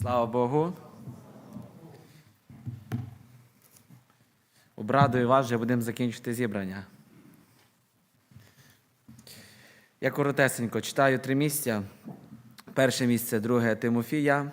Слава Богу. Обрадую вас, вже будемо закінчити зібрання. Я коротесенько читаю три місця. Перше місце, друге Тимофія,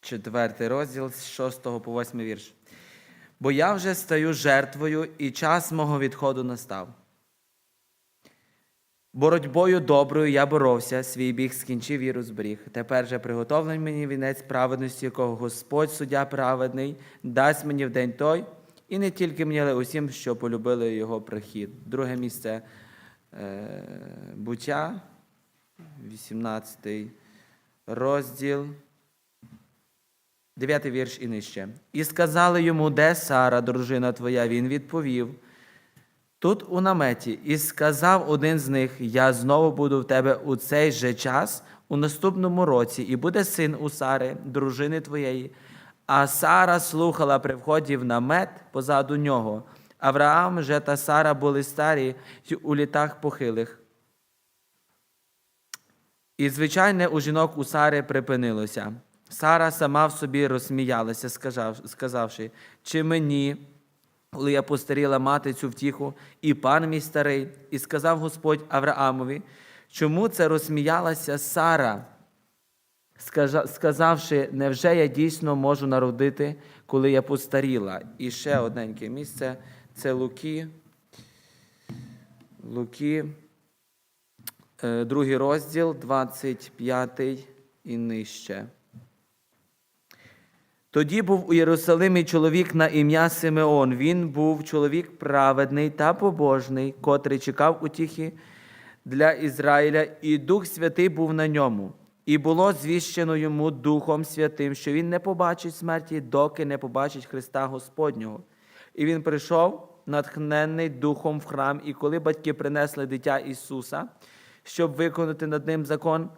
четвертий розділ з 6 по 8 вірш. Бо я вже стаю жертвою, і час мого відходу настав. Боротьбою доброю я боровся, свій біг скінчив віру зберіг. Тепер же приготовлений мені вінець праведності, якого Господь, суддя праведний, дасть мені в день той, і не тільки мені, але усім, що полюбили його прихід. Друге місце е, буття, 18 розділ. Дев'ятий вірш і нижче. І сказали йому, де Сара, дружина твоя? Він відповів. Тут у наметі, і сказав один з них: Я знову буду в тебе у цей же час, у наступному році, і буде син у Сари, дружини твоєї. А Сара слухала при вході в намет позаду нього. Авраам же та Сара були старі у літах похилих. І звичайне у жінок у Сари припинилося. Сара сама в собі розсміялася, сказавши, чи мені, коли я постаріла мати цю втіху, і пан мій старий, і сказав Господь Авраамові, чому це розсміялася Сара, сказавши, невже я дійсно можу народити, коли я постаріла? І ще одненьке місце це Луки. Луки, е, другий розділ, 25 і нижче. Тоді був у Єрусалимі чоловік на ім'я Симеон. Він був чоловік праведний та побожний, котрий чекав утіхи для Ізраїля, і Дух Святий був на ньому. І було звіщено йому Духом Святим, що він не побачить смерті, доки не побачить Христа Господнього. І він прийшов, натхненний Духом в храм, і коли батьки принесли дитя Ісуса, щоб виконати над ним закон,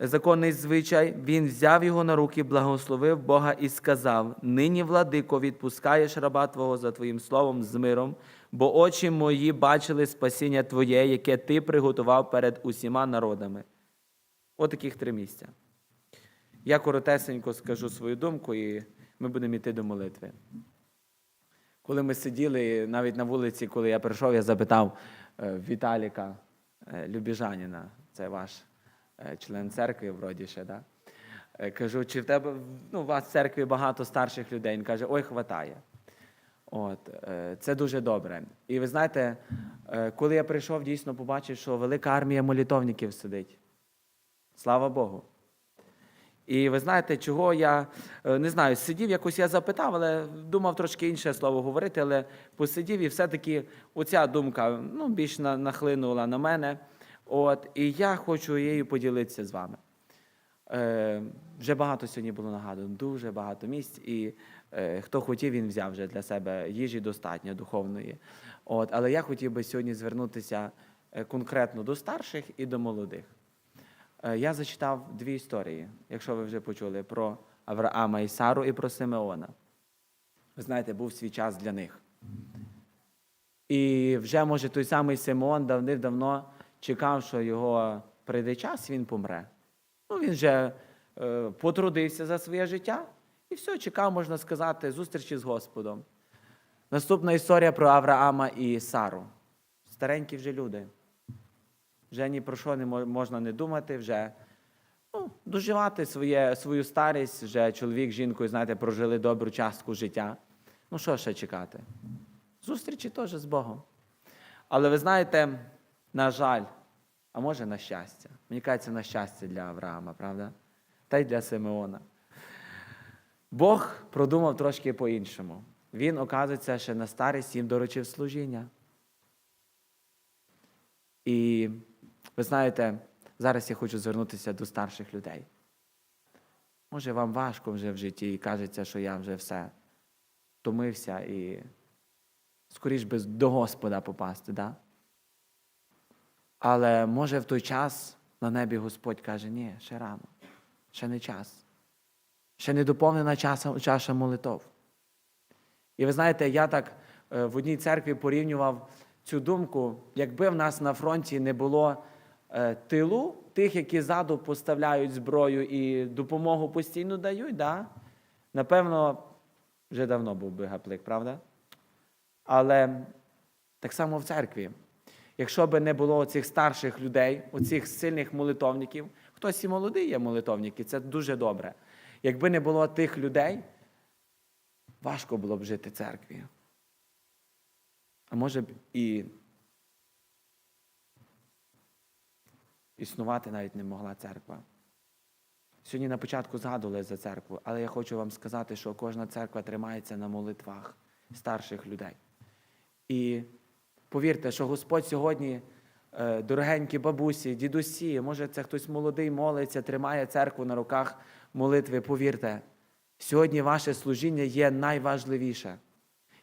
законний звичай, він взяв його на руки, благословив Бога і сказав: Нині, владико, відпускаєш раба Твого за Твоїм словом з миром, бо очі мої бачили спасіння Твоє, яке Ти приготував перед усіма народами. Отаких три місця. Я коротесенько скажу свою думку, і ми будемо йти до молитви. Коли ми сиділи навіть на вулиці, коли я прийшов, я запитав е, Віталіка е, Любіжаніна, це ваш член церкви, вроді ще, да? Е, Кажу, чи в тебе ну, у вас в церкві багато старших людей? Він каже, ой, хватає. От, е, це дуже добре. І ви знаєте, е, коли я прийшов, дійсно побачив, що велика армія молитовників сидить. Слава Богу. І ви знаєте, чого я е, не знаю, сидів, якось я запитав, але думав трошки інше слово говорити, але посидів, і все-таки оця думка ну, більш нахлинула на мене. От, і я хочу її поділитися з вами. Е, вже багато сьогодні було нагадано, дуже багато місць, і е, хто хотів, він взяв вже для себе їжі достатньо духовної. От, але я хотів би сьогодні звернутися е, конкретно до старших і до молодих. Е, Я зачитав дві історії, якщо ви вже почули, про Авраама і Сару і про Симеона. Ви знаєте, був свій час для них. І вже, може, той самий Симеон давним-давно чекав, що його прийде час, він помре. Ну, він вже е, потрудився за своє життя і все, чекав, можна сказати, зустрічі з Господом. Наступна історія про Авраама і Сару. Старенькі вже люди. Вже ні про що не можна не думати, вже ну, доживати своє, свою старість, вже чоловік з жінкою, знаєте, прожили добру частку життя. Ну, що ще чекати? Зустрічі теж з Богом. Але ви знаєте, на жаль, а може на щастя. Мені кажеться, на щастя для Авраама, правда? Та й для Симеона. Бог продумав трошки по-іншому. Він, оказується, ще на старість їм доручив служіння. І ви знаєте, зараз я хочу звернутися до старших людей. Може, вам важко вже в житті і кажеться, що я вже все втомився і скоріш би до Господа попасти, да? Але може в той час на небі Господь каже, ні, ще рано, ще не час, ще не доповнена чаша молитов. І ви знаєте, я так е, в одній церкві порівнював цю думку, якби в нас на фронті не було е, тилу, тих, які ззаду поставляють зброю і допомогу постійно дають, да? напевно, вже давно був би гаплик, правда? Але так само в церкві. Якщо би не було цих старших людей, оцих сильних молитовників, хтось і молодий є молитовник, і це дуже добре. Якби не було тих людей, важко було б жити церкві. А може б і існувати навіть не могла церква. Сьогодні на початку згадували за церкву, але я хочу вам сказати, що кожна церква тримається на молитвах старших людей. І повірте, що Господь сьогодні, е, дорогенькі бабусі, дідусі, може це хтось молодий молиться, тримає церкву на руках молитви. Повірте, сьогодні ваше служіння є найважливіше.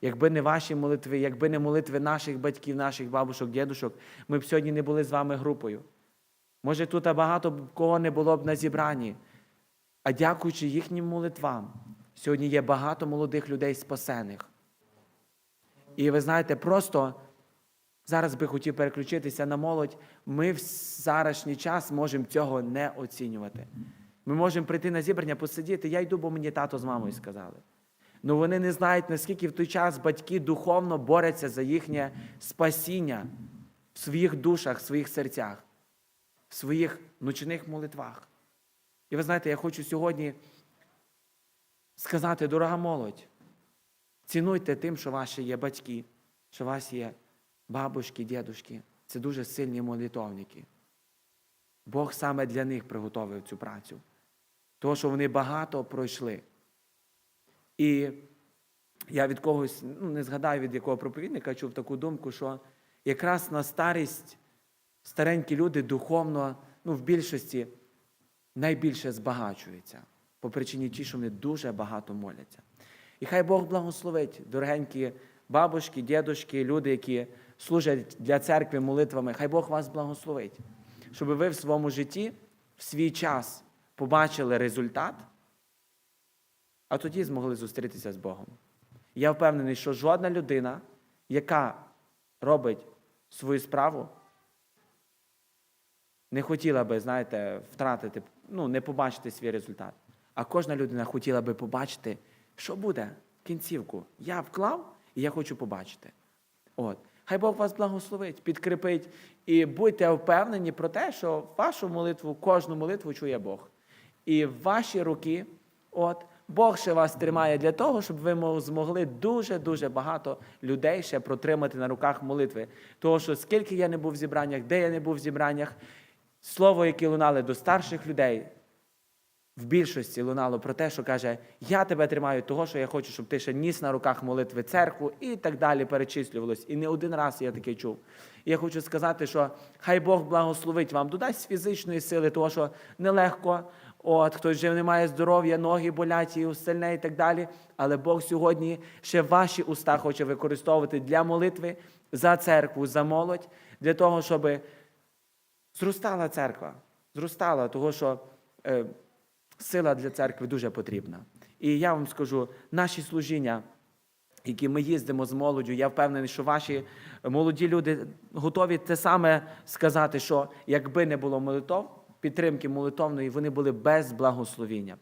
Якби не ваші молитви, якби не молитви наших батьків, наших бабушок, дідушок, ми б сьогодні не були з вами групою. Може, тут багато кого не було б на зібранні. А дякуючи їхнім молитвам, сьогодні є багато молодих людей спасених. І ви знаєте, просто зараз би хотів переключитися на молодь. Ми в зарашній час можемо цього не оцінювати. Ми можемо прийти на зібрання, посидіти. Я йду, бо мені тато з мамою сказали. Ну вони не знають, наскільки в той час батьки духовно борються за їхнє спасіння в своїх душах, в своїх серцях, в своїх ночних молитвах. І ви знаєте, я хочу сьогодні сказати, дорога молодь, цінуйте тим, що ваші є батьки, що вас є бабушки, дідушки. Це дуже сильні молитовники. Бог саме для них приготовив цю працю. Тому що вони багато пройшли. І я від когось, ну не згадаю від якого проповідника, чув таку думку, що якраз на старість старенькі люди духовно, ну, в більшості найбільше збагачуються по причині ті, що вони дуже багато моляться. І хай Бог благословить, дорогенькі бабушки, дідушки, люди, які служать для церкви молитвами, хай Бог вас благословить, щоб ви в своєму житті в свій час побачили результат, а тоді змогли зустрітися з Богом. Я впевнений, що жодна людина, яка робить свою справу, не хотіла би, знаєте, втратити, ну, не побачити свій результат. А кожна людина хотіла би побачити, що буде кінцівку. Я вклав і я хочу побачити. От. Хай Бог вас благословить, підкріпить і будьте впевнені про те, що вашу молитву, кожну молитву чує Бог. І ваші руки, от, Бог ще вас тримає для того, щоб ви змогли дуже-дуже багато людей ще протримати на руках молитви. Тому що скільки я не був в зібраннях, де я не був в зібраннях, слово, яке лунали до старших людей, в більшості лунало про те, що каже, я тебе тримаю того, що я хочу, щоб ти ще ніс на руках молитви церкву і так далі перечислювалось. І не один раз я таке чув. І я хочу сказати, що хай Бог благословить вам, додасть фізичної сили, того, що нелегко, от хтось вже не має здоров'я, ноги болять і остальне і так далі. Але Бог сьогодні ще ваші уста хоче використовувати для молитви за церкву, за молодь, для того, щоб зростала церква, зростала, того, що е, сила для церкви дуже потрібна. І я вам скажу, наші служіння, які ми їздимо з молоддю, я впевнений, що ваші молоді люди готові те саме сказати, що якби не було молитов, підтримки молитовної, вони були без благословіння.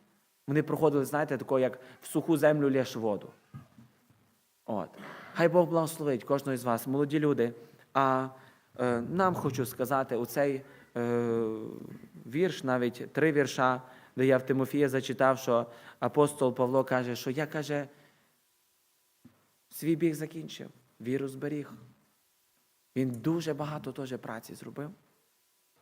Вони проходили, знаєте, такого, як в суху землю лєш воду. От. Хай Бог благословить кожного з вас, молоді люди. А е, нам хочу сказати у цей е, вірш, навіть три вірша, де я в Тимофія зачитав, що апостол Павло каже, що я каже, свій біг закінчив, віру зберіг. Він дуже багато теж праці зробив.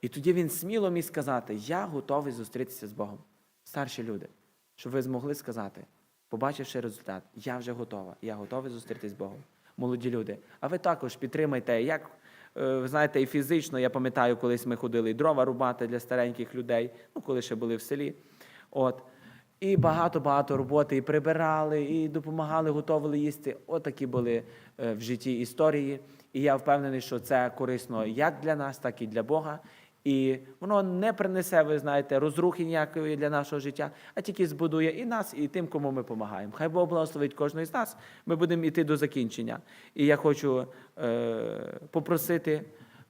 І тоді він сміло міг сказати: Я готовий зустрітися з Богом. Старші люди, щоб ви змогли сказати, побачивши результат, я вже готова, я готовий зустрітися з Богом. Молоді люди. А ви також підтримайте, як ви знаєте, і фізично, я пам'ятаю, колись ми ходили дрова рубати для стареньких людей, ну, коли ще були в селі. От. І багато-багато роботи, і прибирали, і допомагали, готували їсти. Отакі були е, в житті історії. І я впевнений, що це корисно як для нас, так і для Бога. І воно не принесе, ви знаєте, розрухи ніякої для нашого життя, а тільки збудує і нас, і тим, кому ми допомагаємо. Хай Бог благословить кожного з нас. Ми будемо йти до закінчення. І я хочу е, попросити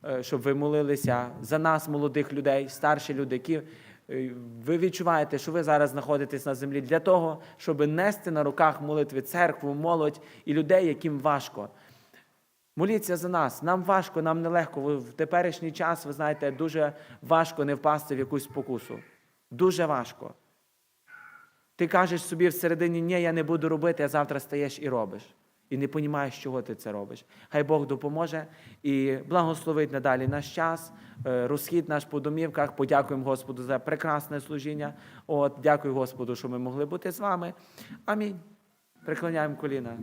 е, щоб ви молилися за нас, молодих людей, старші люди, які е, ви відчуваєте, що ви зараз знаходитесь на землі для того, щоб нести на руках молитви церкву, молодь і людей, яким важко. Моліться за нас. Нам важко, нам нелегко. В теперішній час, ви знаєте, дуже важко не впасти в якусь спокусу. Дуже важко. Ти кажеш собі всередині, ні, я не буду робити, а завтра стаєш і робиш. І не розумієш, чого ти це робиш. Хай Бог допоможе і благословить надалі наш час, е, розхід наш по домівках. Подякуємо Господу за прекрасне служіння. От, дякую Господу, що ми могли бути з вами. Амінь. Преклоняємо коліна.